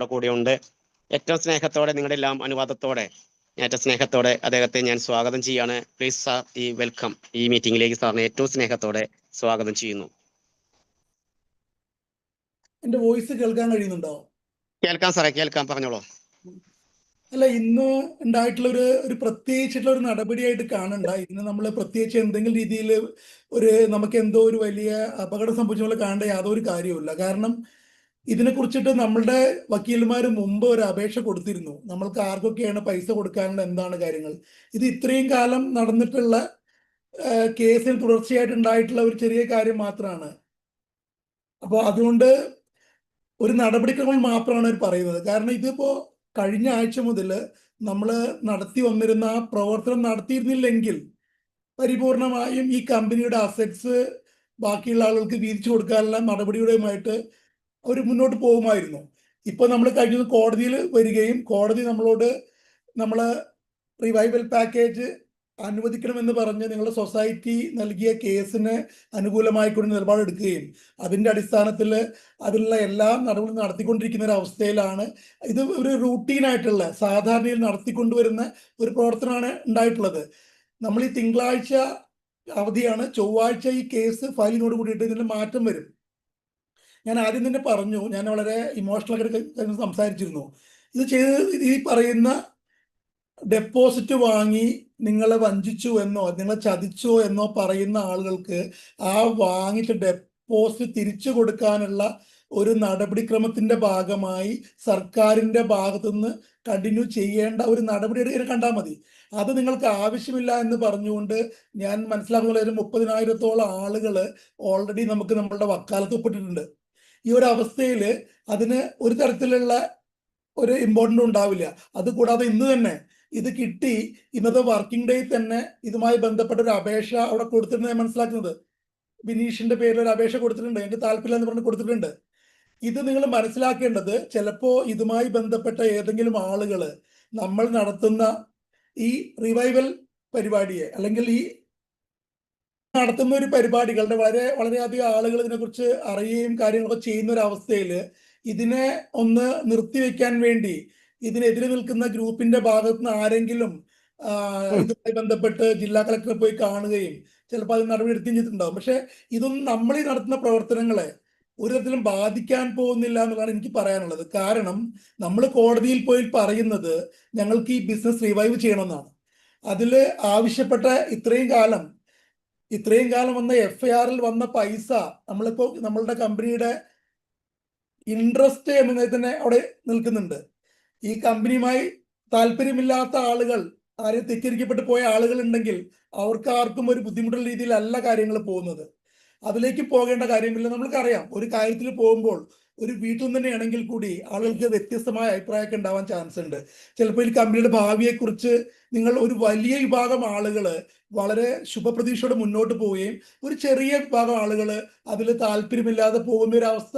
കൂടെയുണ്ട് ഏറ്റവും സ്നേഹത്തോടെ നിങ്ങളുടെ എല്ലാം അനുവാദത്തോടെ ഏറ്റവും സ്നേഹത്തോടെ അദ്ദേഹത്തെ ഞാൻ സ്വാഗതം ചെയ്യാണ്. പ്ലീസ് സാർ ഈ വെൽക്കം ഈ മീറ്റിംഗിലേക്ക് സാറിനെ ഏറ്റവും സ്നേഹത്തോടെ സ്വാഗതം ചെയ്യുന്നു. എന്റെ വോയിസ് കേൾക്കാൻ കഴിയുന്നുണ്ടോ? കേൾക്കാം സാറേ കേൾക്കാം. പറഞ്ഞോളൂ. അല്ല ഇന്ന് ഉണ്ടായിട്ടുള്ള ഒരു ഒരു പ്രത്യേകിച്ചിട്ടുള്ള ഒരു നടപടിയായിട്ട് കാണണ്ട. ഇന്ന് നമ്മൾ പ്രത്യേകിച്ച് എന്തെങ്കിലും രീതിയിൽ ഒരു നമുക്ക് എന്തോ ഒരു വലിയ അപകടം സംഭവിച്ച പോലെ കാണേണ്ട യാതൊരു കാര്യവുമില്ല. കാരണം ഇതിനെ കുറിച്ചിട്ട് നമ്മളുടെ വക്കീൽമാർ മുമ്പ് ഒരു അപേക്ഷ കൊടുത്തിരുന്നു. നമ്മൾക്ക് ആർക്കൊക്കെയാണ് പൈസ കൊടുക്കാനുള്ള എന്താണ് കാര്യങ്ങൾ? ഇത് ഇത്രയും കാലം നടന്നിട്ടുള്ള കേസിന് തുടർച്ചയായിട്ട് ഉണ്ടായിട്ടുള്ള ഒരു ചെറിയ കാര്യം മാത്രമാണ് അപ്പോൾ അതുകൊണ്ട് ഒരു നടപടിക്രമം മാത്രമാണ് അവർ പറയുന്നത്. കാരണം ഇതിപ്പോ കഴിഞ്ഞ ആഴ്ച മുതൽ നമ്മൾ നടത്തി വന്നിരുന്ന ആ പ്രവർത്തനം നടത്തിയിരുന്നില്ലെങ്കിൽ പരിപൂർണമായും ഈ കമ്പനിയുടെ അസറ്റ്സ് ബാക്കിയുള്ള ആളുകൾക്ക് വീതിച്ചു കൊടുക്കാനുള്ള നടപടിയുടെയുമായിട്ട് അവർ മുന്നോട്ട് പോകുമായിരുന്നു. ഇപ്പൊ നമ്മൾ കഴിഞ്ഞത് കോടതിയിൽ വരികയും കോടതി നമ്മളോട് നമ്മൾ റിവൈവൽ പാക്കേജ് അനുവദിക്കണമെന്ന് പറഞ്ഞ് നിങ്ങളുടെ സൊസൈറ്റി നൽകിയ കേസിന് അനുകൂലമായിക്കൊണ്ട് നിലപാടെടുക്കുകയും അതിന്റെ അടിസ്ഥാനത്തിൽ അതിലുള്ള എല്ലാ നടപടികളും നടത്തിക്കൊണ്ടിരിക്കുന്ന ഒരു അവസ്ഥയിലാണ്. ഇത് ഒരു റൂട്ടീനായിട്ടുള്ള സാധാരണയിൽ നടത്തിക്കൊണ്ടുവരുന്ന ഒരു പ്രവർത്തനമാണ് ഉണ്ടായിട്ടുള്ളത്. നമ്മൾ ഈ തിങ്കളാഴ്ച അവധിയാണ് ചൊവ്വാഴ്ച ഈ കേസ് ഫയലിനോട് കൂടിയിട്ട് ഇതിന് മാറ്റം വരും. ഞാൻ ആദ്യം തന്നെ പറഞ്ഞു ഞാൻ വളരെ ഇമോഷണൽ ആയിട്ട് സംസാരിച്ചിരുന്നു. ഇത് ചെയ്ത് ഈ പറയുന്ന ഡെപ്പോസിറ്റ് വാങ്ങി നിങ്ങളെ വഞ്ചിച്ചു എന്നോ നിങ്ങളെ ചതിച്ചോ എന്നോ പറയുന്ന ആളുകൾക്ക് ആ വാങ്ങിച്ച ഡെപ്പോസിറ്റ് തിരിച്ചു കൊടുക്കാനുള്ള ഒരു നടപടിക്രമത്തിന്റെ ഭാഗമായി സർക്കാരിന്റെ ഭാഗത്തുനിന്ന് കണ്ടിന്യൂ ചെയ്യേണ്ട ഒരു നടപടി എടുക്കാൻ കണ്ടാൽ മതി. അത് നിങ്ങൾക്ക് ആവശ്യമില്ല എന്ന് പറഞ്ഞുകൊണ്ട് ഞാൻ മനസ്സിലാക്കുന്ന ഒരു മുപ്പതിനായിരത്തോളം ആളുകൾ ഓൾറെഡി നമുക്ക് നമ്മളുടെ വക്കാലത്ത് ഒപ്പിട്ടിട്ടുണ്ട്. ഈ ഒരു അവസ്ഥയിൽ അതിന് ഒരു തരത്തിലുള്ള ഒരു ഇമ്പോർട്ടന്റ് ഉണ്ടാവില്ല. അത് കൂടാതെ ഇന്ന് തന്നെ ഇത് കിട്ടി ഇന്നത്തെ വർക്കിംഗ് ഡേ തന്നെ ഇതുമായി ബന്ധപ്പെട്ട ഒരു അപേക്ഷ അവിടെ കൊടുത്തിട്ടുണ്ട് മനസ്സിലാക്കുന്നത്. ബിനീഷിന്റെ പേരിൽ ഒരു അപേക്ഷ കൊടുത്തിട്ടുണ്ട് എനിക്ക് താല്പര്യം എന്ന് പറഞ്ഞ് കൊടുത്തിട്ടുണ്ട്. ഇത് നിങ്ങൾ മനസ്സിലാക്കേണ്ടത് ചിലപ്പോ ഇതുമായി ബന്ധപ്പെട്ട ഏതെങ്കിലും ആളുകൾ നമ്മൾ നടത്തുന്ന ഈ റിവൈവൽ പരിപാടിയെ അല്ലെങ്കിൽ ഈ നടത്തുന്ന ഒരു പരിപാടികളുടെ വളരെ വളരെയധികം ആളുകൾ ഇതിനെക്കുറിച്ച് അറിയുകയും കാര്യങ്ങളൊക്കെ ചെയ്യുന്ന ഒരു അവസ്ഥയിൽ ഇതിനെ ഒന്ന് നിർത്തിവെക്കാൻ വേണ്ടി ഇതിനെതിരെ നിൽക്കുന്ന ഗ്രൂപ്പിന്റെ ഭാഗത്ത് നിന്ന് ആരെങ്കിലും ഇതുമായി ബന്ധപ്പെട്ട് ജില്ലാ കളക്ടറെ പോയി കാണുകയും ചിലപ്പോൾ അത് നടപടി എടുക്കുകയും ചെയ്തിട്ടുണ്ടാവും. പക്ഷെ ഇതൊന്നും നമ്മൾ ഈ നടത്തുന്ന പ്രവർത്തനങ്ങളെ ഒരു തരത്തിലും ബാധിക്കാൻ പോകുന്നില്ല എന്നുള്ളതാണ് എനിക്ക് പറയാനുള്ളത്. കാരണം നമ്മൾ കോടതിയിൽ പോയി പറയുന്നത് ഞങ്ങൾക്ക് ഈ ബിസിനസ് റിവൈവ് ചെയ്യണമെന്നാണ്. അതിൽ ആവശ്യപ്പെട്ട ഇത്രയും കാലം ഇത്രയും കാലം വന്ന എഫ് ഐ ആറിൽ വന്ന പൈസ നമ്മളിപ്പോ നമ്മളുടെ കമ്പനിയുടെ ഇൻട്രസ്റ്റ് എന്നതിൽ തന്നെ അവിടെ നിൽക്കുന്നുണ്ട്. ഈ കമ്പനിയുമായി താല്പര്യമില്ലാത്ത ആളുകൾ ആരെ തെറ്റിദ്ധരിക്കപ്പെട്ടു പോയ ആളുകൾ ഉണ്ടെങ്കിൽ അവർക്ക് ആർക്കും ഒരു ബുദ്ധിമുട്ടുള്ള രീതിയിലല്ല കാര്യങ്ങൾ പോകുന്നത്. അതിലേക്ക് പോകേണ്ട കാര്യമില്ല നമ്മൾക്കറിയാം. ഒരു കാര്യത്തിൽ പോകുമ്പോൾ ഒരു വീട്ടിൽ നിന്ന് തന്നെയാണെങ്കിൽ കൂടി ആളുകൾക്ക് വ്യത്യസ്തമായ അഭിപ്രായമൊക്കെ ഉണ്ടാവാൻ ചാൻസ് ഉണ്ട്. ചിലപ്പോൾ ഈ കമ്പനിയുടെ ഭാവിയെക്കുറിച്ച് നിങ്ങൾ ഒരു വലിയ വിഭാഗം ആളുകൾ വളരെ ശുഭപ്രതീക്ഷയോടെ മുന്നോട്ട് പോവുകയും ഒരു ചെറിയ വിഭാഗം ആളുകൾ അതിൽ താല്പര്യമില്ലാതെ പോകുന്ന ഒരു അവസ്ഥ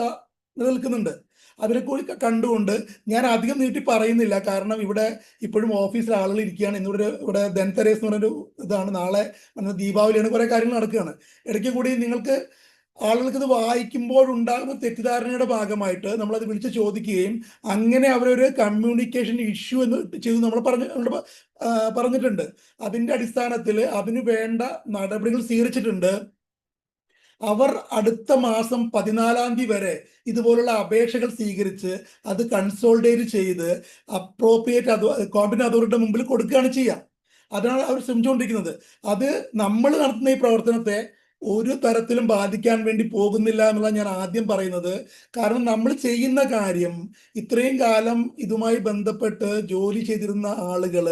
നിലനിൽക്കുന്നുണ്ട്. അതിനെ കൂടി കണ്ടുകൊണ്ട് ഞാൻ അധികം നീട്ടി പറയുന്നില്ല. കാരണം ഇവിടെ ഇപ്പോഴും ഓഫീസിൽ ആളുകൾ ഇരിക്കുകയാണ്. ഇന്നിവിടെ ഇവിടെ ധൻതരേസ് എന്ന് പറഞ്ഞൊരു ഇതാണ്. നാളെ ദീപാവലിയാണ് കുറേ കാര്യങ്ങൾ നടക്കുകയാണ്. ഇടയ്ക്ക് കൂടി നിങ്ങൾക്ക് ആളുകൾക്ക് ഇത് വായിക്കുമ്പോൾ ഉണ്ടാകുന്ന തെറ്റിദ്ധാരണയുടെ ഭാഗമായിട്ട് നമ്മളത് വിളിച്ച് ചോദിക്കുകയും അങ്ങനെ അവരൊരു കമ്മ്യൂണിക്കേഷൻ ഇഷ്യൂ എന്ന് ചെയ്തു നമ്മൾ പറഞ്ഞു പറഞ്ഞിട്ടുണ്ട്. അതിന്റെ അടിസ്ഥാനത്തിൽ അതിന് വേണ്ട നടപടികൾ സ്വീകരിച്ചിട്ടുണ്ട്. അവർ അടുത്ത മാസം പതിനാലാം തീയതി വരെ ഇതുപോലുള്ള അപേക്ഷകൾ സ്വീകരിച്ച് അത് കൺസോൾഡേറ്റ് ചെയ്ത് അപ്രോപ്രിയേറ്റ് അതോ അതോറിറ്റിയുടെ മുമ്പിൽ കൊടുക്കുകയാണ് ചെയ്യുക. അതാണ് അവർ ശ്രമിച്ചുകൊണ്ടിരിക്കുന്നത്. അത് നമ്മൾ നടത്തുന്ന ഈ പ്രവർത്തനത്തെ ഒരു തരത്തിലും ബാധിക്കാൻ വേണ്ടി പോകുന്നില്ല എന്നുള്ള ഞാൻ ആദ്യം പറയുന്നത്. കാരണം നമ്മൾ ചെയ്യുന്ന കാര്യം ഇത്രയും കാലം ഇതുമായി ബന്ധപ്പെട്ട് ജോലി ചെയ്തിരുന്ന ആളുകൾ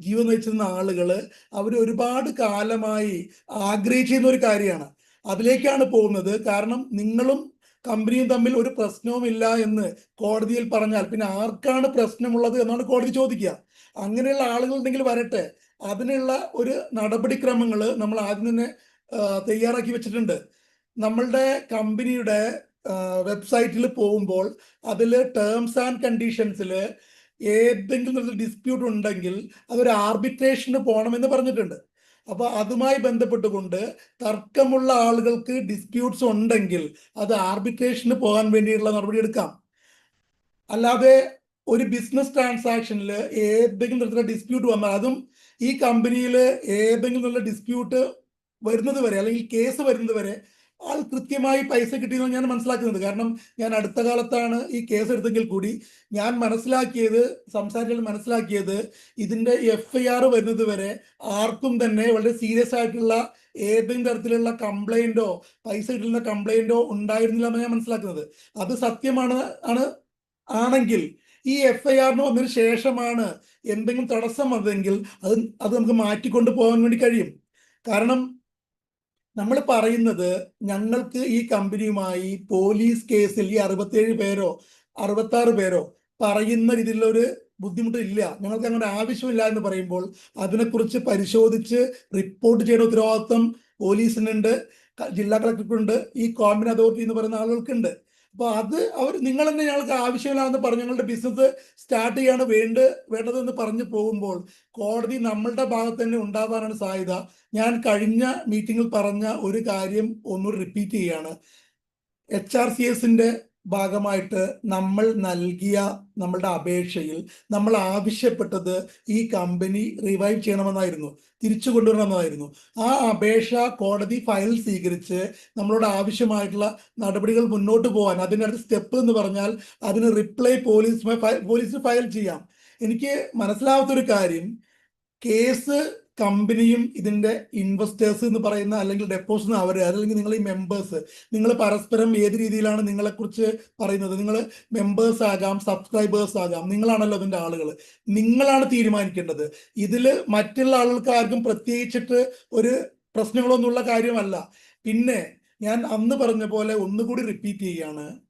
ജീവൻ വെച്ചിരുന്ന ആളുകൾ അവർ ഒരുപാട് കാലമായി ആഗ്രഹിച്ചിരുന്ന ഒരു കാര്യമാണ്. അതിലേക്കാണ് പോകുന്നത്. കാരണം നിങ്ങളും കമ്പനിയും തമ്മിൽ ഒരു പ്രശ്നവുമില്ല എന്ന് കോടതിയിൽ പറഞ്ഞാൽ പിന്നെ ആർക്കാണ് പ്രശ്നമുള്ളത് എന്നാണ് കോടതി ചോദിക്കുക. അങ്ങനെയുള്ള ആളുകൾ ഉണ്ടെങ്കിൽ വരട്ടെ. അതിനുള്ള ഒരു നടപടിക്രമങ്ങൾ നമ്മൾ ആദ്യം തന്നെ തയ്യാറാക്കി വെച്ചിട്ടുണ്ട്. നമ്മളുടെ കമ്പനിയുടെ വെബ്സൈറ്റിൽ പോകുമ്പോൾ അതിൽ ടേംസ് ആൻഡ് കണ്ടീഷൻസിൽ ഏതെങ്കിലും ഒരു ഡിസ്പ്യൂട്ട് ഉണ്ടെങ്കിൽ അതൊരു ആർബിട്രേഷന് പോകണമെന്ന് പറഞ്ഞിട്ടുണ്ട്. അപ്പൊ അതുമായി ബന്ധപ്പെട്ടുകൊണ്ട് തർക്കമുള്ള ആളുകൾക്ക് ഡിസ്പ്യൂട്ട്സ് ഉണ്ടെങ്കിൽ അത് ആർബിട്രേഷന് പോകാൻ വേണ്ടിയിട്ടുള്ള നടപടി എടുക്കാം. അല്ലാതെ ഒരു ബിസിനസ് ട്രാൻസാക്ഷനിൽ ഏതെങ്കിലും തരത്തിലുള്ള ഡിസ്പ്യൂട്ട് വന്നാൽ അതും ഈ കമ്പനിയിൽ ഏതെങ്കിലും തരത്തിലുള്ള ഡിസ്പ്യൂട്ട് വരുന്നത് വരെ അല്ലെങ്കിൽ കേസ് വരുന്നത് വരെ ആൾ കൃത്യമായി പൈസ കിട്ടിയെന്ന് ഞാൻ മനസ്സിലാക്കുന്നത്. കാരണം ഞാൻ അടുത്ത കാലത്താണ് ഈ കേസ് എടുത്തെങ്കിൽ കൂടി ഞാൻ മനസ്സിലാക്കിയത് സംസാരിച്ചാൽ മനസ്സിലാക്കിയത് ഇതിന്റെ എഫ് ഐ ആർ വരുന്നത് വരെ ആർക്കും തന്നെ വളരെ സീരിയസ് ആയിട്ടുള്ള ഏതെങ്കിലും തരത്തിലുള്ള കംപ്ലൈന്റോ പൈസ കിട്ടുന്ന കംപ്ലൈന്റോ ഉണ്ടായിരുന്നില്ല എന്ന് ഞാൻ മനസ്സിലാക്കുന്നത്. അത് സത്യമാണ് ആണ് ആണെങ്കിൽ ഈ എഫ് ഐ ആറിന് വന്നതിന് ശേഷമാണ് എന്തെങ്കിലും തടസ്സം വന്നതെങ്കിൽ അത് അത് നമുക്ക് മാറ്റിക്കൊണ്ട് പോകാൻ വേണ്ടി കഴിയും. കാരണം നമ്മൾ പറയുന്നത് ഞങ്ങൾക്ക് ഈ കമ്പനിയുമായി പോലീസ് കേസിൽ ഈ അറുപത്തേഴ് പേരോ അറുപത്താറ് പേരോ പറയുന്ന രീതിയിലുള്ള ഒരു ബുദ്ധിമുട്ട് ഇല്ല. ഞങ്ങൾക്ക് അങ്ങനെ ആവശ്യമില്ല എന്ന് പറയുമ്പോൾ അതിനെക്കുറിച്ച് പരിശോധിച്ച് റിപ്പോർട്ട് ചെയ്യേണ്ട ഉത്തരവാദിത്വം പോലീസിനുണ്ട് ജില്ലാ കളക്ടർക്കുണ്ട് ഈ കോമ്പൻ അതോറിറ്റി എന്ന് പറയുന്ന ആളുകൾക്കുണ്ട്. അപ്പൊ അത് അവർ നിങ്ങൾ തന്നെ ഞങ്ങൾക്ക് ആവശ്യമില്ലാന്ന് പറഞ്ഞു ഞങ്ങളുടെ ബിസിനസ് സ്റ്റാർട്ട് ചെയ്യാണ് വേണ്ട വേണ്ടതെന്ന് പറഞ്ഞു പോകുമ്പോൾ കോടതി നമ്മളുടെ ഭാഗത്ത് തന്നെ ഉണ്ടാവാനാണ് സാധ്യത. ഞാൻ കഴിഞ്ഞ മീറ്റിങ്ങിൽ പറഞ്ഞ ഒരു കാര്യം ഒന്ന് റിപ്പീറ്റ് ചെയ്യാണ്. എച്ച് ആർ സി എസിന്റെ ഭാഗമായിട്ട് നമ്മൾ നൽകിയ നമ്മളുടെ അപേക്ഷയിൽ നമ്മൾ ആവശ്യപ്പെട്ടത് ഈ കമ്പനി റിവൈവ് ചെയ്യണമെന്നായിരുന്നു തിരിച്ചു കൊണ്ടുവരണമെന്നായിരുന്നു. ആ അപേക്ഷ കോടതി ഫയൽ സ്വീകരിച്ച് നമ്മളോട് ആവശ്യമായിട്ടുള്ള നടപടികൾ മുന്നോട്ട് പോകാൻ അതിന്റെ സ്റ്റെപ്പ് എന്ന് പറഞ്ഞാൽ അതിന് റിപ്ലൈ പോലീസ് പോലീസ് ഫയൽ ചെയ്യാം. എനിക്ക് മനസ്സിലാവാത്തൊരു കാര്യം കേസ് കമ്പനിയും ഇതിന്റെ ഇൻവെസ്റ്റേഴ്സ് എന്ന് പറയുന്ന അല്ലെങ്കിൽ ഡെപ്പോസിറ്റ് അവർ അല്ലെങ്കിൽ നിങ്ങൾ ഈ മെമ്പേഴ്സ് നിങ്ങൾ പരസ്പരം ഏത് രീതിയിലാണ് നിങ്ങളെക്കുറിച്ച് പറയുന്നത്? നിങ്ങൾ മെമ്പേഴ്സ് ആകാം സബ്സ്ക്രൈബേഴ്സ് ആകാം. നിങ്ങളാണല്ലോ അതിന്റെ ആളുകൾ നിങ്ങളാണ് തീരുമാനിക്കേണ്ടത്. ഇതിൽ മറ്റുള്ള ആളുകൾക്ക് ആർക്കും പ്രത്യേകിച്ചിട്ട് ഒരു പ്രശ്നങ്ങളൊന്നുമുള്ള കാര്യമല്ല. പിന്നെ ഞാൻ അന്ന് പറഞ്ഞ പോലെ ഒന്നുകൂടി റിപ്പീറ്റ് ചെയ്യുകയാണ്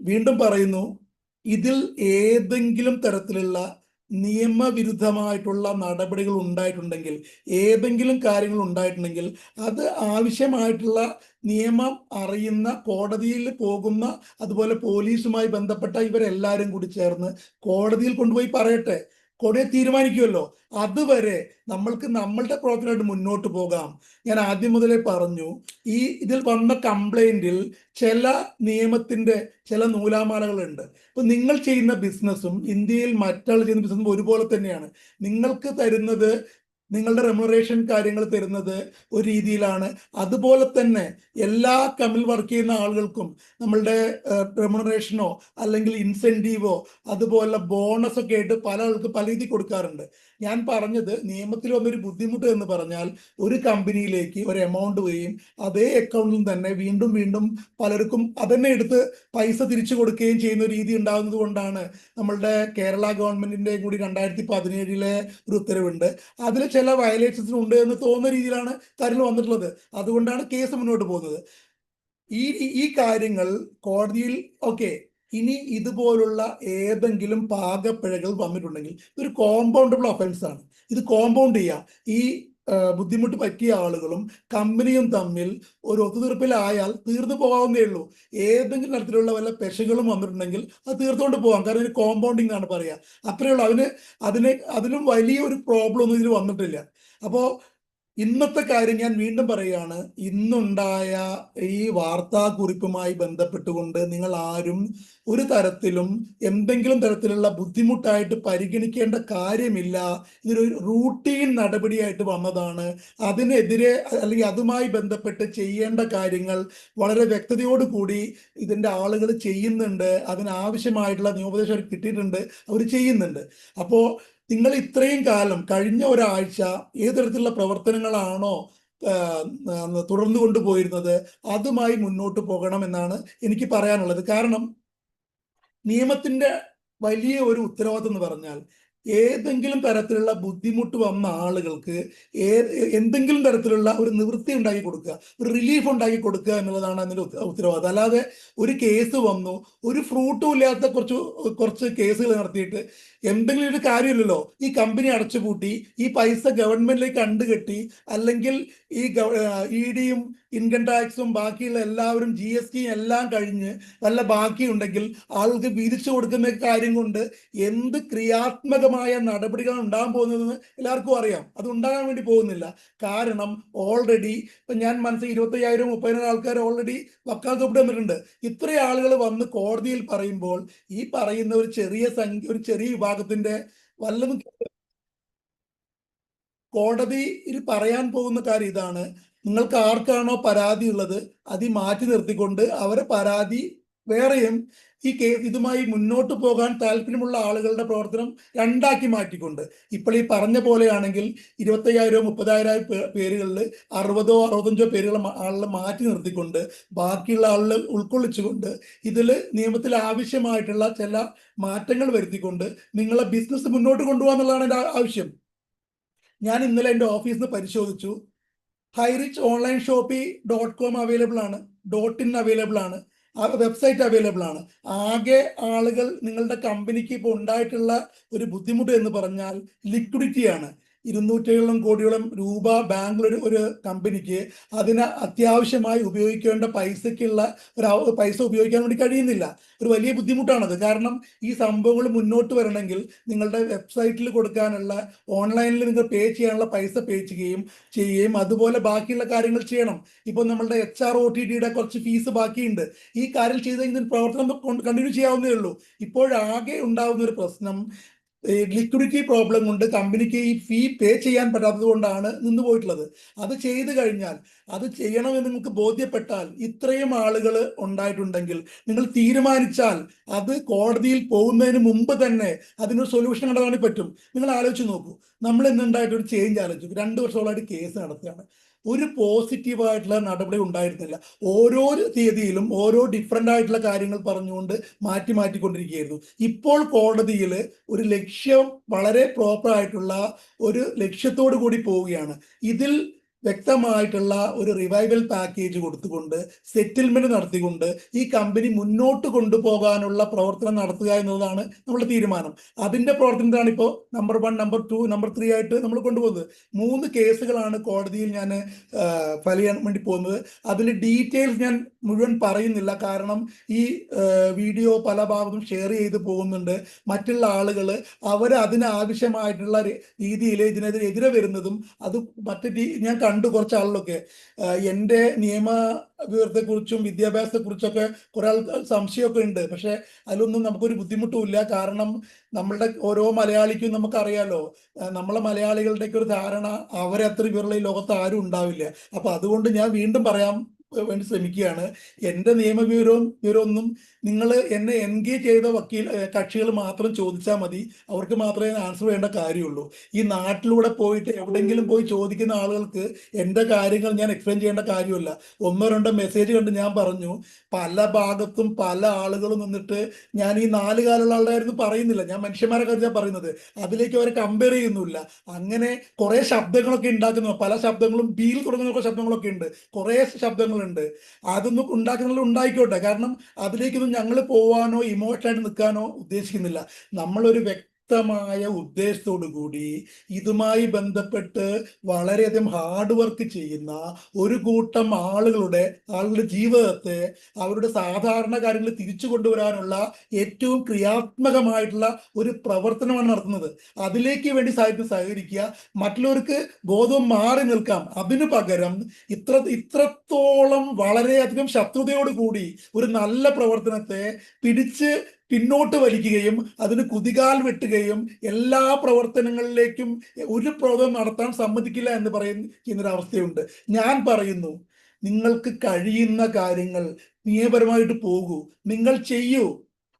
വീണ്ടും പറയുന്നു ഇതിൽ ഏതെങ്കിലും തരത്തിലുള്ള നിയമവിരുദ്ധമായിട്ടുള്ള നടപടികൾ ഉണ്ടായിട്ടുണ്ടെങ്കിൽ ഏതെങ്കിലും കാര്യങ്ങൾ ഉണ്ടായിട്ടുണ്ടെങ്കിൽ അത് ആവശ്യമായിട്ടുള്ള നിയമം അറിയുന്ന കോടതിയിൽ പോകുന്ന അതുപോലെ പോലീസുമായി ബന്ധപ്പെട്ട ഇവരെല്ലാവരും കൂടി ചേർന്ന് കോടതിയിൽ കൊണ്ടുപോയി പറയട്ടെ. കോടതി തീരുമാനിക്കുമല്ലോ. അതുവരെ നമ്മൾക്ക് നമ്മളുടെ പ്രവർത്തനമായിട്ട് മുന്നോട്ട് പോകാം. ഞാൻ ആദ്യം മുതലേ പറഞ്ഞു ഈ ഇതിൽ വന്ന കംപ്ലൈന്റിൽ ചില നിയമത്തിന്റെ ചില നൂലാമാലകളുണ്ട്. ഇപ്പൊ നിങ്ങൾ ചെയ്യുന്ന ബിസിനസ്സും ഇന്ത്യയിൽ മറ്റാൾ ചെയ്യുന്ന ബിസിനസ്സും ഒരുപോലെ തന്നെയാണ്. നിങ്ങൾക്ക് തരുന്നത് നിങ്ങളുടെ റെമുനറേഷൻ കാര്യങ്ങൾ തരുന്നത് ഒരു രീതിയിലാണ്. അതുപോലെ തന്നെ എല്ലാ കമ്മിൽ വർക്ക് ചെയ്യുന്ന ആളുകൾക്കും നമ്മളുടെ റെമുനറേഷനോ അല്ലെങ്കിൽ ഇൻസെന്റീവോ അതുപോലെ ബോണസ് ഒക്കെ ആയിട്ട് പല ആൾക്ക് പല രീതി കൊടുക്കാറുണ്ട്. ഞാൻ പറഞ്ഞത് നിയമത്തിൽ വന്നൊരു ബുദ്ധിമുട്ട് എന്ന് പറഞ്ഞാൽ ഒരു കമ്പനിയിലേക്ക് ഒരു എമൗണ്ട് വരികയും അതേ അക്കൗണ്ടിൽ തന്നെ വീണ്ടും വീണ്ടും പലർക്കും അതന്നെ എടുത്ത് പൈസ തിരിച്ചു കൊടുക്കുകയും ചെയ്യുന്ന രീതി ഉണ്ടാകുന്നത് കൊണ്ടാണ് നമ്മളുടെ കേരള ഗവൺമെന്റിന്റെ കൂടി രണ്ടായിരത്തി പതിനേഴിലെ ഒരു ഉത്തരവുണ്ട്. അതിൽ ചില വയലേഷൻസ് ഉണ്ട് എന്ന് തോന്നുന്ന രീതിയിലാണ് കാര്യങ്ങൾ വന്നിട്ടുള്ളത്. അതുകൊണ്ടാണ് കേസ് മുന്നോട്ട് പോകുന്നത്. ഈ- ഈ കാര്യങ്ങൾ കോടതിയിൽ ഓക്കെ ഇനി ഇതുപോലുള്ള ഏതെങ്കിലും പാകപ്പിഴകൾ വന്നിട്ടുണ്ടെങ്കിൽ ഇതൊരു കോമ്പൗണ്ടബിൾ ഒഫൻസ് ആണ്. ഇത് കോമ്പൗണ്ട് ചെയ്യുക ഈ ബുദ്ധിമുട്ട് പറ്റിയ ആളുകളും കമ്പനിയും തമ്മിൽ ഒരു ഒത്തുതീർപ്പിലായാൽ തീർന്നു പോകാവുന്നേ ഉള്ളൂ. ഏതെങ്കിലും തരത്തിലുള്ള വല്ല പെശകളും വന്നിട്ടുണ്ടെങ്കിൽ അത് തീർത്തുകൊണ്ട് പോകാം. കാരണം ഇത് കോമ്പൗണ്ടിങ് ആണ് പറയുക. അത്രയേ ഉള്ളൂ. അതിന് അതിനെ അതിലും വലിയൊരു പ്രോബ്ലം ഒന്നും ഇതിൽ വന്നിട്ടില്ല. അപ്പോൾ ഇന്നത്തെ കാര്യം ഞാൻ വീണ്ടും പറയുകയാണ്. ഇന്നുണ്ടായ ഈ വാർത്താക്കുറിപ്പുമായി ബന്ധപ്പെട്ടുകൊണ്ട് നിങ്ങൾ ആരും ഒരു തരത്തിലും എന്തെങ്കിലും തരത്തിലുള്ള ബുദ്ധിമുട്ടായിട്ട് പരിഗണിക്കേണ്ട കാര്യമില്ല. ഇതൊരു റൂട്ടീൻ നടപടിയായിട്ട് വന്നതാണ്. അതിനെതിരെ അല്ലെങ്കിൽ അതുമായി ബന്ധപ്പെട്ട് ചെയ്യേണ്ട കാര്യങ്ങൾ വളരെ വ്യക്തതയോട് കൂടി ഇതിന്റെ ആളുകൾ ചെയ്യുന്നുണ്ട്. അതിനാവശ്യമായിട്ടുള്ള നിയമോപദേശം കിട്ടിയിട്ടുണ്ട്. അവർ ചെയ്യുന്നുണ്ട്. അപ്പോൾ നിങ്ങൾ ഇത്രയും കാലം കഴിഞ്ഞ ഒരാഴ്ച ഏത് തരത്തിലുള്ള പ്രവർത്തനങ്ങളാണോ തുടർന്നു കൊണ്ടുപോയിരുന്നത് അതുമായി മുന്നോട്ട് പോകണം എന്നാണ് എനിക്ക് പറയാനുള്ളത്. കാരണം നിയമത്തിന്റെ വലിയ ഒരു ഉത്തരവാദിത്വം എന്ന് പറഞ്ഞാൽ ഏതെങ്കിലും തരത്തിലുള്ള ബുദ്ധിമുട്ട് വന്ന ആളുകൾക്ക് എന്തെങ്കിലും തരത്തിലുള്ള ഒരു നിവൃത്തി ഉണ്ടാക്കി കൊടുക്കുക ഒരു റിലീഫ് ഉണ്ടാക്കി കൊടുക്കുക എന്നുള്ളതാണ് അതിന്റെ ഉത്തരവാദിത്തം. അല്ലാതെ ഒരു കേസ് വന്നു ഒരു ഫ്രൂട്ടും ഇല്ലാത്ത കുറച്ച് കുറച്ച് കേസുകൾ നടത്തിയിട്ട് എന്തെങ്കിലും ഒരു കാര്യമില്ലല്ലോ. ഈ കമ്പനി അടച്ചുപൂട്ടി ഈ പൈസ ഗവൺമെന്റിലേക്ക് കണ്ടുകെട്ടി അല്ലെങ്കിൽ ഈ ഇ ഡിയും ഇൻകം ടാക്സും ബാക്കിയുള്ള എല്ലാവരും ജി എസ് ടിയും എല്ലാം കഴിഞ്ഞ് നല്ല ബാക്കിയുണ്ടെങ്കിൽ ആൾക്ക് വിരിച്ചു കൊടുക്കുന്ന കാര്യം കൊണ്ട് എന്ത് ക്രിയാത്മകമായ നടപടികൾ ഉണ്ടാകാൻ പോകുന്നതെന്ന് എല്ലാവർക്കും അറിയാം. അത് ഉണ്ടാകാൻ വേണ്ടി പോകുന്നില്ല. കാരണം ഓൾറെഡി ഇപ്പം ഞാൻ മനസ്സിൽ ഇരുപത്തയ്യായിരം മുപ്പതിനായിരം ആൾക്കാർ ഓൾറെഡി വക്കാൽ തൊപ്പിട്ട് വന്നിട്ടുണ്ട്. ഇത്ര ആളുകൾ വന്ന് കോടതിയിൽ പറയുമ്പോൾ ഈ പറയുന്ന ഒരു ചെറിയ സംഖ്യ ഒരു ചെറിയ വിഭാഗത്തിന്റെ വല്ലതും കോടതിയിൽ പറയാൻ പോകുന്ന കാര്യം ഇതാണ്. നിങ്ങൾക്ക് ആർക്കാണോ പരാതി ഉള്ളത് അത് മാറ്റി നിർത്തിക്കൊണ്ട് അവരെ പരാതി വേറെയും ഈ കേ ഇതുമായി മുന്നോട്ട് പോകാൻ താല്പര്യമുള്ള ആളുകളുടെ പ്രവർത്തനം രണ്ടാക്കി മാറ്റിക്കൊണ്ട്. ഇപ്പോൾ ഈ പറഞ്ഞ പോലെയാണെങ്കിൽ ഇരുപത്തയ്യായിരോ മുപ്പതായിരം പേരുകളിൽ അറുപതോ അറുപത്തഞ്ചോ പേരുകൾ ആളുകളെ മാറ്റി നിർത്തിക്കൊണ്ട് ബാക്കിയുള്ള ആളുകൾ ഉൾക്കൊള്ളിച്ചുകൊണ്ട് ഇതിൽ നിയമത്തിൽ ആവശ്യമായിട്ടുള്ള ചില മാറ്റങ്ങൾ വരുത്തിക്കൊണ്ട് നിങ്ങളെ ബിസിനസ് മുന്നോട്ട് കൊണ്ടുപോകാന്നുള്ളതാണ് എന്റെ ആവശ്യം. ഞാൻ ഇന്നലെ എന്റെ ഓഫീസിൽ നിന്ന് പരിശോധിച്ചു. Highrich online shoppy dot com available ആണ്. ഡോട്ട് ഇൻ അവൈലബിൾ ആണ്. വെബ്സൈറ്റ് അവൈലബിൾ ആണ്. ആകെ ആളുകൾ നിങ്ങളുടെ കമ്പനിക്ക് ഇപ്പോൾ ഉണ്ടായിട്ടുള്ള ഒരു ബുദ്ധിമുട്ട് എന്ന് പറഞ്ഞാൽ ലിക്വിഡിറ്റിയാണ് ഇരുന്നൂറ്റേഴോളം കോടിയോളം രൂപ ബാംഗ്ലൂർ ഒരു കമ്പനിക്ക് അതിന് അത്യാവശ്യമായി ഉപയോഗിക്കേണ്ട പൈസക്കുള്ള ഒരു പൈസ ഉപയോഗിക്കാൻ വേണ്ടി കഴിയുന്നില്ല. ഒരു വലിയ ബുദ്ധിമുട്ടാണത്. കാരണം ഈ സംഭവങ്ങൾ മുന്നോട്ട് വരണമെങ്കിൽ നിങ്ങളുടെ വെബ്സൈറ്റിൽ കൊടുക്കാനുള്ള ഓൺലൈനിൽ നിങ്ങൾ പേ ചെയ്യാനുള്ള പൈസ പേ ചെയ്യുകയും ചെയ്യുകയും അതുപോലെ ബാക്കിയുള്ള കാര്യങ്ങൾ ചെയ്യണം. ഇപ്പോൾ നമ്മളുടെ എച്ച് ആർ ഒ ടി ഡിയുടെ കുറച്ച് ഫീസ് ബാക്കിയുണ്ട്. ഈ കാര്യം ചെയ്ത് ഇതിന് പ്രവർത്തനം കണ്ടിന്യൂ ചെയ്യാവുന്നേ ഉള്ളൂ. ഇപ്പോഴാകെ ഉണ്ടാവുന്ന ഒരു പ്രശ്നം ലിക്വിഡിറ്റി പ്രോബ്ലം കൊണ്ട് കമ്പനിക്ക് ഈ ഫീ പേ ചെയ്യാൻ പറ്റാത്തത് കൊണ്ടാണ് നിന്ന് പോയിട്ടുള്ളത്. അത് ചെയ്തു കഴിഞ്ഞാൽ അത് ചെയ്യണമെന്ന് നിങ്ങൾക്ക് ബോധ്യപ്പെട്ടാൽ ഇത്രയും ആളുകൾ ഉണ്ടായിട്ടുണ്ടെങ്കിൽ നിങ്ങൾ തീരുമാനിച്ചാൽ അത് കോടതിയിൽ പോകുന്നതിന് മുമ്പ് തന്നെ അതിനൊരു സൊല്യൂഷൻ കണ്ടെത്താൻ പറ്റും. നിങ്ങൾ ആലോചിച്ച് നോക്കൂ. നമ്മൾ ഇന്നുണ്ടായിട്ടൊരു ചേഞ്ച് ആലോചിച്ചു. രണ്ട് വർഷത്തോളമായിട്ട് കേസ് നടത്തുകയാണ്. ഒരു പോസിറ്റീവായിട്ടുള്ള നടപടി ഉണ്ടായിരുന്നില്ല. ഓരോ തീയതിയിലും ഓരോ ഡിഫറെന്റ് ആയിട്ടുള്ള കാര്യങ്ങൾ പറഞ്ഞുകൊണ്ട് മാറ്റി മാറ്റിക്കൊണ്ടിരിക്കുകയായിരുന്നു. ഇപ്പോൾ കോടതിയിൽ ഒരു ലക്ഷ്യം വളരെ പ്രോപ്പർ ആയിട്ടുള്ള ഒരു ലക്ഷ്യത്തോടു കൂടി പോവുകയാണ്. ഇതിൽ വ്യക്തമായിട്ടുള്ള ഒരു റിവൈവൽ പാക്കേജ് കൊടുത്തുകൊണ്ട് സെറ്റിൽമെന്റ് നടത്തിക്കൊണ്ട് ഈ കമ്പനി മുന്നോട്ട് കൊണ്ടുപോകാനുള്ള പ്രവർത്തനം നടത്തുക എന്നതാണ് നമ്മുടെ തീരുമാനം. അതിന്റെ പ്രവർത്തനത്തിലാണ് ഇപ്പോൾ number one number two number three ആയിട്ട് നമ്മൾ കൊണ്ടുപോകുന്നത്. മൂന്ന് കേസുകളാണ് കോടതിയിൽ ഞാൻ ഫയൽ ചെയ്യാൻ വേണ്ടി പോകുന്നത്. അതിൽ ഡീറ്റെയിൽസ് ഞാൻ മുഴുവൻ പറയുന്നില്ല. കാരണം ഈ വീഡിയോ പല ഭാഗത്തും ഷെയർ ചെയ്ത് പോകുന്നുണ്ട്. മറ്റുള്ള ആളുകൾ അവർ അതിനാവശ്യമായിട്ടുള്ള രീതിയിൽ ഇതിനെതിരെ എതിരെ വരുന്നതും അത് മറ്റു ഞാൻ കണ്ടു കുറച്ച് ആളുകളൊക്കെ എന്റെ നിയമ വിവരത്തെക്കുറിച്ചും വിദ്യാഭ്യാസത്തെക്കുറിച്ചൊക്കെ കുറെ ആൾ സംശയമൊക്കെ ഉണ്ട്. പക്ഷേ അതിലൊന്നും നമുക്കൊരു ബുദ്ധിമുട്ടുമില്ല. കാരണം നമ്മളുടെ ഓരോ മലയാളിക്കും നമുക്കറിയാലോ നമ്മളെ മലയാളികളുടെയൊക്കെ ഒരു ധാരണ അവരെ അത്ര വിവരമുള്ള ഈ ലോകത്ത് ആരും ഉണ്ടാവില്ല. അപ്പൊ അതുകൊണ്ട് ഞാൻ വീണ്ടും പറയാൻ വേണ്ടി ശ്രമിക്കുകയാണ്. എന്റെ നിയമവിവരവും വിവരമൊന്നും നിങ്ങൾ എന്നെ എൻഗേജ് ചെയ്ത വക്കീൽ കക്ഷികൾ മാത്രം ചോദിച്ചാൽ മതി. അവർക്ക് മാത്രമേ ആൻസർ വേണ്ട കാര്യമുള്ളൂ. ഈ നാട്ടിലൂടെ പോയിട്ട് എവിടെയെങ്കിലും പോയി ചോദിക്കുന്ന ആളുകൾക്ക് എന്റെ കാര്യങ്ങൾ ഞാൻ എക്സ്പ്ലെയിൻ ചെയ്യേണ്ട കാര്യമില്ല. ഒന്നോ രണ്ടോ മെസ്സേജ് കണ്ട് ഞാൻ പറഞ്ഞു. പല ഭാഗത്തും പല ആളുകളും നിന്നിട്ട് ഞാൻ ഈ നാല് കാലുള്ള ആളുടെ പറയുന്നില്ല. ഞാൻ മനുഷ്യന്മാരെ കാര്യം പറയുന്നത്. അതിലേക്ക് അവരെ കമ്പയർ ചെയ്യുന്നില്ല അങ്ങനെ കുറേ ശബ്ദങ്ങളൊക്കെ ഉണ്ടാക്കുന്നു പല ശബ്ദങ്ങളും ബീൽ തുടങ്ങുന്ന ശബ്ദങ്ങളൊക്കെ ഉണ്ട്. കുറേ കുറെ ശബ്ദങ്ങളുണ്ട് അതൊന്നും ഉണ്ടാക്കുന്നുള്ള ഉണ്ടായിക്കോട്ടെ. കാരണം അതിലേക്കൊന്നും ഞങ്ങൾ പോവാനോ ഇമോഷനായിട്ട് നിൽക്കാനോ ഉദ്ദേശിക്കുന്നില്ല. നമ്മളൊരു വ്യക്തമായ ഉദ്ദേശത്തോടു കൂടി ഇതുമായി ബന്ധപ്പെട്ട് വളരെയധികം ഹാർഡ് വർക്ക് ചെയ്യുന്ന ഒരു കൂട്ടം ആളുകളുടെ ആളുകളുടെ ജീവിതത്തെ അവരുടെ സാധാരണ കാര്യങ്ങൾ തിരിച്ചു കൊണ്ടുവരാനുള്ള ഏറ്റവും ക്രിയാത്മകമായിട്ടുള്ള ഒരു പ്രവർത്തനമാണ് നടത്തുന്നത്. അതിലേക്ക് വേണ്ടി സാഹിത്യം സഹകരിക്കുക. മറ്റുള്ളവർക്ക് ബോധം മാറി നിൽക്കാം. അതിനു പകരം ഇത്ര ഇത്രത്തോളം വളരെയധികം ശത്രുതയോട് കൂടി ഒരു നല്ല പ്രവർത്തനത്തെ പിടിച്ച് പിന്നോട്ട് വലിക്കുകയും അതിന് കുതികാൽ വെട്ടുകയും എല്ലാ പ്രവർത്തനങ്ങളിലേക്കും ഒരു പ്രവർത്തനം നടത്താൻ സമ്മതിക്കില്ല എന്ന് പറയുന്ന അവസ്ഥയുണ്ട് ഞാൻ പറയുന്നു നിങ്ങൾക്ക് കഴിയുന്ന കാര്യങ്ങൾ നിയമപരമായിട്ട് പോകൂ നിങ്ങൾ ചെയ്യൂ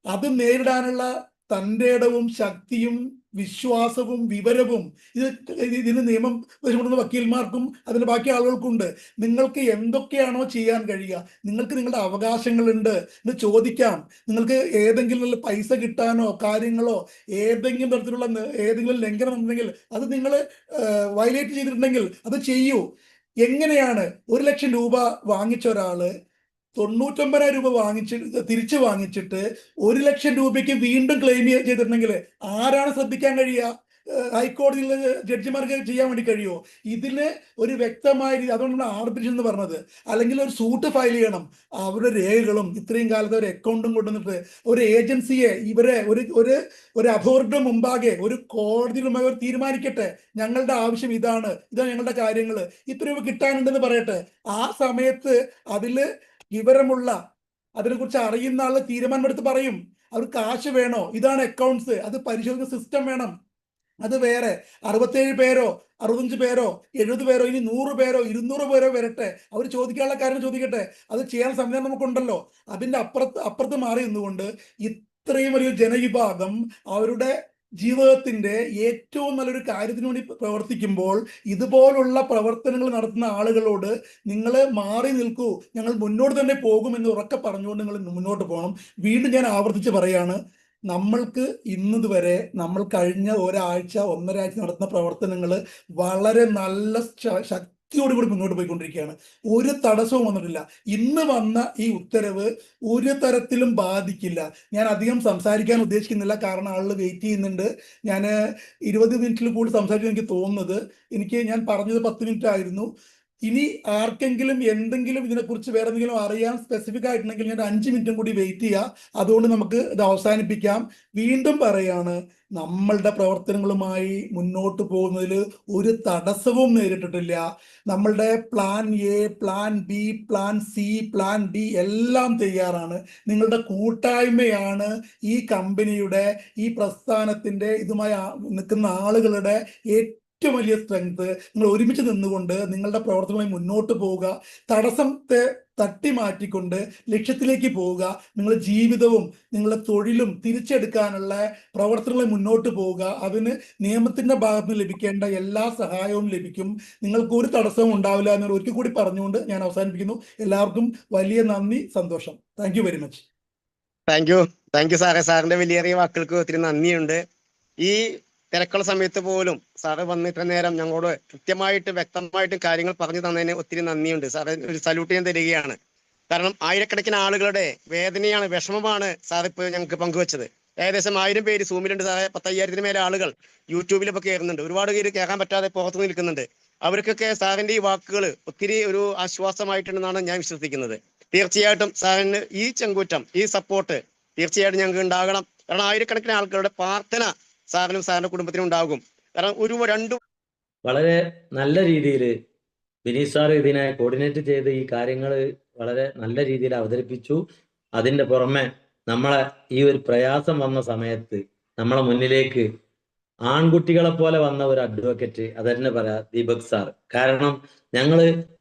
അത് നേരിടാനുള്ള തന്റെ ഇടവും ശക്തിയും വിശ്വാസവും വിവരവും ഇത് ഇതിന് നിയമം വശപ്പെടുന്ന വക്കീൽമാർക്കും അതിന് ബാക്കി ആളുകൾക്കുണ്ട്. നിങ്ങൾക്ക് എന്തൊക്കെയാണോ ചെയ്യാൻ കഴിയുക നിങ്ങൾക്ക് നിങ്ങളുടെ അവകാശങ്ങളുണ്ട് എന്ന് ചോദിക്കാം. നിങ്ങൾക്ക് ഏതെങ്കിലും പൈസ കിട്ടാനോ കാര്യങ്ങളോ ഏതെങ്കിലും തരത്തിലുള്ള ഏതെങ്കിലും ലംഘനം ഉണ്ടെങ്കിൽ അത് നിങ്ങൾ വയലേറ്റ് ചെയ്തിട്ടുണ്ടെങ്കിൽ അത് ചെയ്യൂ. എങ്ങനെയാണ് ഒരു ലക്ഷം രൂപ വാങ്ങിച്ച ഒരാൾ തൊണ്ണൂറ്റൊമ്പതിനായിരം രൂപ വാങ്ങിച്ച് തിരിച്ചു വാങ്ങിച്ചിട്ട് ഒരു ലക്ഷം രൂപയ്ക്ക് വീണ്ടും ക്ലെയിം ചെയ്തിട്ടുണ്ടെങ്കിൽ ആരാണ് ശ്രദ്ധിക്കാൻ കഴിയുക? ഹൈക്കോടതിയിൽ ജഡ്ജിമാർക്ക് ചെയ്യാൻ വേണ്ടി കഴിയുമോ? ഇതിന് ഒരു വ്യക്തമായ രീതി അതുകൊണ്ടാണ് ആർബിട്രേഷൻ എന്ന് പറഞ്ഞത്. അല്ലെങ്കിൽ ഒരു സൂട്ട് ഫയൽ ചെയ്യണം. അവരുടെ രേഖകളും ഇത്രയും കാലത്തെ ഒരു അക്കൗണ്ടും കൊണ്ടുവന്നിട്ട് ഒരു ഏജൻസിയെ ഇവരെ ഒരു ഒരു ഒരു അതോറിറ്റിയുടെ മുമ്പാകെ ഒരു കോടതിയുടെ മുമ്പാകെ അവർ തീരുമാനിക്കട്ടെ. ഞങ്ങളുടെ ആവശ്യം ഇതാണ്. ഇതാണ് ഞങ്ങളുടെ കാര്യങ്ങൾ ഇത്ര രൂപ കിട്ടാനുണ്ടെന്ന് പറയട്ടെ. ആ സമയത്ത് അതിൽ വിവരമുള്ള അതിനെക്കുറിച്ച് അറിയുന്ന ആൾ തീരുമാനമെടുത്ത് പറയും. അവർ കാശ് വേണോ? ഇതാണ് അക്കൗണ്ട്സ് അത് പരിശോധിക്കുന്ന സിസ്റ്റം വേണം. അത് വേറെ. അറുപത്തേഴ് പേരോ അറുപത്തഞ്ച് പേരോ എഴുപത് പേരോ ഇനി നൂറ് പേരോ ഇരുന്നൂറ് പേരോ വരട്ടെ. അവർ ചോദിക്കാനുള്ള കാര്യം ചോദിക്കട്ടെ. അത് ചെയ്യാൻ സംവിധാനം നമുക്കുണ്ടല്ലോ. അതിന്റെ അപ്പുറത്ത് അപ്പുറത്ത് മാറി നിന്നുകൊണ്ട് ഇത്രയും വലിയ ജനവിഭാഗം അവരുടെ ജീവിതത്തിന്റെ ഏറ്റവും നല്ലൊരു കാര്യത്തിന് വേണ്ടി പ്രവർത്തിക്കുമ്പോൾ ഇതുപോലുള്ള പ്രവർത്തനങ്ങൾ നടത്തുന്ന ആളുകളോട് നിങ്ങൾ മാറി നിൽക്കൂ ഞങ്ങൾ മുന്നോട്ട് തന്നെ പോകും എന്ന് ഉറക്കെ പറഞ്ഞുകൊണ്ട് നിങ്ങൾ മുന്നോട്ട് പോകണം. വീണ്ടും ഞാൻ ആവർത്തിച്ച് പറയാണ് നമ്മൾക്ക് ഇന്നതുവരെ നമ്മൾ കഴിഞ്ഞ ഒരാഴ്ച ഒന്നരാഴ്ച നടത്തുന്ന പ്രവർത്തനങ്ങൾ വളരെ നല്ല ശക്തിയോടുകൂടി മുന്നോട്ട് പോയിക്കൊണ്ടിരിക്കുകയാണ്. ഒരു തടസ്സവും വന്നിട്ടില്ല. ഇന്ന് വന്ന ഈ ഉത്തരവ് ഒരു തരത്തിലും ബാധിക്കില്ല. ഞാൻ അധികം സംസാരിക്കാൻ ഉദ്ദേശിക്കുന്നില്ല. കാരണം ആളുകൾ വെയിറ്റ് ചെയ്യുന്നുണ്ട്. ഞാൻ ഇരുപത് മിനിറ്റിൽ കൂടി സംസാരിക്കാൻ എനിക്ക് തോന്നുന്നത്. എനിക്ക് ഞാൻ പറഞ്ഞത് പത്ത് മിനിറ്റ് ആയിരുന്നു. ഇനി ആർക്കെങ്കിലും എന്തെങ്കിലും ഇതിനെക്കുറിച്ച് വേറെ എന്തെങ്കിലും അറിയാൻ സ്പെസിഫിക് ആയിട്ടുണ്ടെങ്കിൽ ഞാൻ അഞ്ച് മിനിറ്റും കൂടി വെയിറ്റ് ചെയ്യുക അതുകൊണ്ട് നമുക്ക് ഇത് അവസാനിപ്പിക്കാം. വീണ്ടും പറയാണ് നമ്മളുടെ പ്രവർത്തനങ്ങളുമായി മുന്നോട്ട് പോകുന്നതിൽ ഒരു തടസ്സവും നേരിട്ടിട്ടില്ല. നമ്മളുടെ plan A plan B plan C plan D എല്ലാം തയ്യാറാണ്. നിങ്ങളുടെ കൂട്ടായ്മയാണ് ഈ കമ്പനിയുടെ ഈ പ്രസ്ഥാനത്തിന്റെ ഇതുമായി നിൽക്കുന്ന ആളുകളുടെ ഏറ്റവും വലിയ സ്ട്രെങ്ത് നിങ്ങൾ ഒരുമിച്ച് നിന്നുകൊണ്ട് നിങ്ങളുടെ പ്രവർത്തനമായി മുന്നോട്ട് പോവുക തടസ്സത്തെ തട്ടി മാറ്റിക്കൊണ്ട് ലക്ഷ്യത്തിലേക്ക് പോവുക നിങ്ങളുടെ ജീവിതവും നിങ്ങളുടെ തൊഴിലും തിരിച്ചെടുക്കാനുള്ള പ്രവർത്തനങ്ങളെ മുന്നോട്ട് പോവുക. അതിന് നിയമത്തിന്റെ ഭാഗത്ത് നിന്ന് ലഭിക്കേണ്ട എല്ലാ സഹായവും ലഭിക്കും. നിങ്ങൾക്ക് ഒരു തടസ്സവും ഉണ്ടാവില്ല എന്ന് ഒരിക്കൽ കൂടി പറഞ്ഞുകൊണ്ട് ഞാൻ അവസാനിപ്പിക്കുന്നു. എല്ലാവർക്കും വലിയ നന്ദി സന്തോഷം. Thank you very much thank you thank you സാറേ സാറിന്റെ വലിയേറിയ വാക്കുകൾക്ക് ഒത്തിരി നന്ദിയുണ്ട്. ഈ തിരക്കുള്ള സമയത്ത് പോലും സാറ് വന്ന് ഇത്ര നേരം ഞങ്ങളോട് കൃത്യമായിട്ട് വ്യക്തമായിട്ട് കാര്യങ്ങൾ പറഞ്ഞു തന്നതിന് ഒത്തിരി നന്ദിയുണ്ട്. സാറ് ഒരു സല്യൂട്ട് ഞാൻ തരികയാണ്. കാരണം ആയിരക്കണക്കിന് ആളുകളുടെ വേദനയാണ് വിഷമമാണ് സാർ ഇപ്പോൾ ഞങ്ങൾക്ക് പങ്കുവച്ചത്. ഏകദേശം ആയിരം പേര് സൂമിലുണ്ട് സാറേ പത്തയ്യായിരത്തിന് മേലെ ആളുകൾ യൂട്യൂബിലൊക്കെ കയറുന്നുണ്ട് ഒരുപാട് പേര് കയറാൻ പറ്റാതെ പുറത്ത് നിൽക്കുന്നുണ്ട്. അവർക്കൊക്കെ സാറിന്റെ ഈ വാക്കുകൾ ഒത്തിരി ഒരു ആശ്വാസമായിട്ടുണ്ടെന്നാണ് ഞാൻ വിശ്വസിക്കുന്നത്. തീർച്ചയായിട്ടും സാറിന് ഈ ചെങ്കൂറ്റം ഈ സപ്പോർട്ട് തീർച്ചയായിട്ടും ഞങ്ങൾക്ക് ഉണ്ടാകണം. കാരണം ആയിരക്കണക്കിന് ആൾക്കാരുടെ പ്രാർത്ഥന സാറിനും സാറിന്റെ കുടുംബത്തിനും ഉണ്ടാകും. കാരണം ഒരു രണ്ടു വളരെ നല്ല രീതിയിൽ ബിനീഷ് സാർ ഇതിനെ കോർഡിനേറ്റ് ചെയ്ത് ഈ കാര്യങ്ങൾ വളരെ നല്ല രീതിയിൽ അവതരിപ്പിച്ചു. അതിന്റെ പുറമെ നമ്മളെ ഈ ഒരു പ്രയാസം വന്ന സമയത്ത് നമ്മളെ മുന്നിലേക്ക് ആൺകുട്ടികളെ പോലെ വന്ന ഒരു അഡ്വക്കേറ്റ് അതന്നെ പറയാ ദീപക് സാർ. കാരണം ഞങ്ങൾ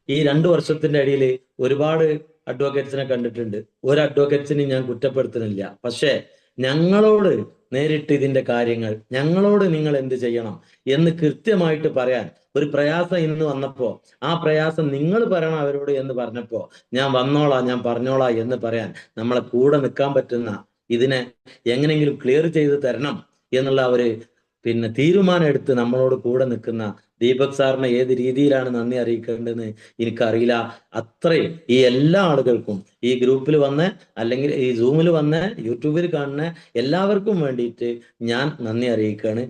ഈ രണ്ടു വർഷത്തിന്റെ ഇടയിൽ ഒരുപാട് അഡ്വക്കേറ്റ്സിനെ കണ്ടിട്ടുണ്ട്. ഒരു അഡ്വക്കേറ്റ്സിനെ ഞാൻ കുറ്റപ്പെടുത്തുന്നില്ല. പക്ഷേ ഞങ്ങളോട് നേരിട്ട് ഇതിന്റെ കാര്യങ്ങൾ. ഞങ്ങളോട് നിങ്ങൾ എന്ത് ചെയ്യണം എന്ന് കൃത്യമായിട്ട് പറയാൻ ഒരു പ്രയാസം ഇന്ന് വന്നപ്പോ ആ പ്രയാസം നിങ്ങൾ പറയണം അവരോട് എന്ന് പറഞ്ഞപ്പോ ഞാൻ വന്നോളാം ഞാൻ പറഞ്ഞോളാം എന്ന് പറയാൻ നമ്മളെ കൂടെ നിൽക്കാൻ പറ്റുന്ന ഇതിനെ എങ്ങനെയെങ്കിലും ക്ലിയർ ചെയ്ത് തരണം എന്നുള്ള ഒരു പിന്നെ തീരുമാനം എടുത്ത് നമ്മളോട് കൂടെ നിൽക്കുന്ന ദീപക് സാറിനെ ഏത് രീതിയിലാണ് നന്ദി അറിയിക്കേണ്ടതെന്ന് എനിക്കറിയില്ല. അത്രയും ഈ എല്ലാ ആളുകൾക്കും ഈ ഗ്രൂപ്പിൽ വന്ന് അല്ലെങ്കിൽ ഈ സൂമിൽ വന്ന് യൂട്യൂബിൽ കാണുന്ന എല്ലാവർക്കും വേണ്ടിയിട്ട് ഞാൻ നന്ദി അറിയിക്കുകയാണ്.